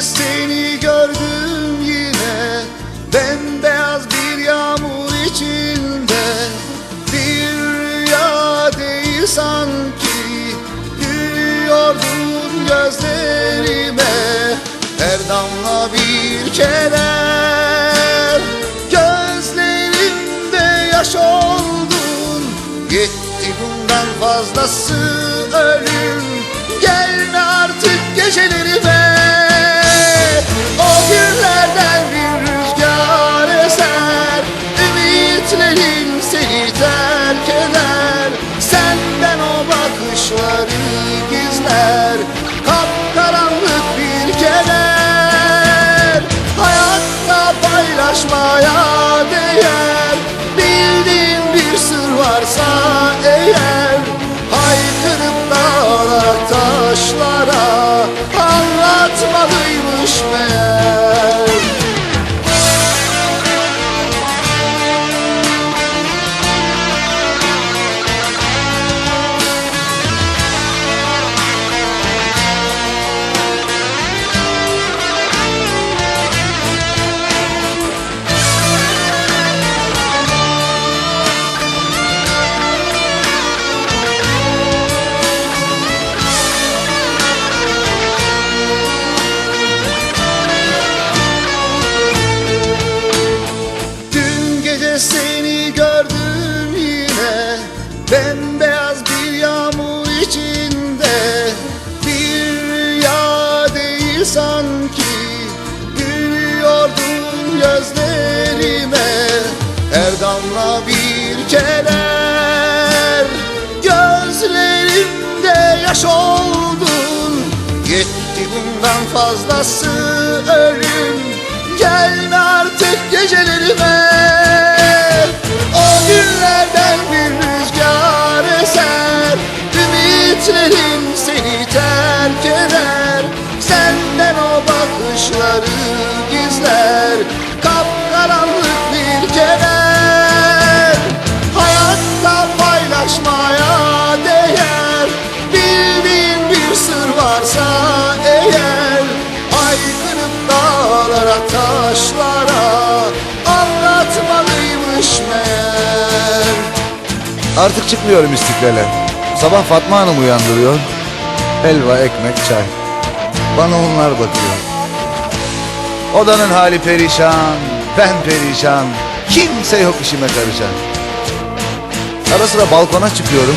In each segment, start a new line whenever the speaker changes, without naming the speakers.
seni gördüm yine. Bembeyaz bir yağmur içinde. Bir rüya değil sanki. Gülüyordun gözlerime. Her damla bir keder Gözlerimde yaş oldun. Yetti bundan fazlası ölüm damla bir keder Gözlerimde yaş oldun Yetti bundan fazlası ölüm. Gelme artık gecelerime. O günlerden bir rüzgar eser. Ümitlerin
Artık çıkmıyorum istiklale. Sabah Fatma Hanım uyandırıyor. Helva, ekmek, çay. Bana onlar bakıyor. Odanın hali perişan, ben perişan. Kimse yok işime karışan. Ara sıra balkona çıkıyorum.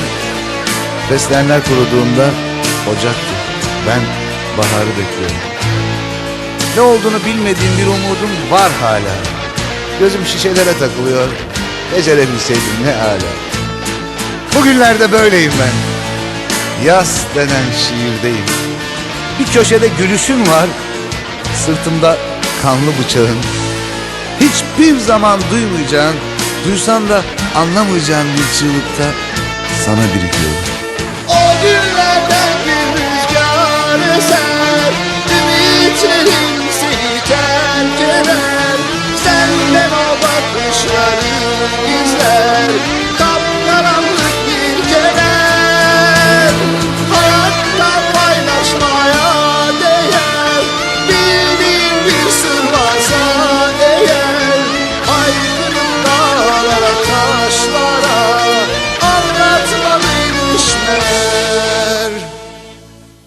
Fesleğenler kuruduğunda ocaktı. Ben baharı bekliyorum. Ne olduğunu bilmediğim bir umudum var hala. Gözüm şişelere takılıyor. Becerebilseydim ne hala. Bugünlerde böyleyim ben. Yaz denen şiirdeyim. Bir köşede gülüşün var. Sırtımda kanlı bıçağın. Hiçbir zaman duymayacağın, duysan da anlamayacağın bir çığlıkta sana birikiyorum.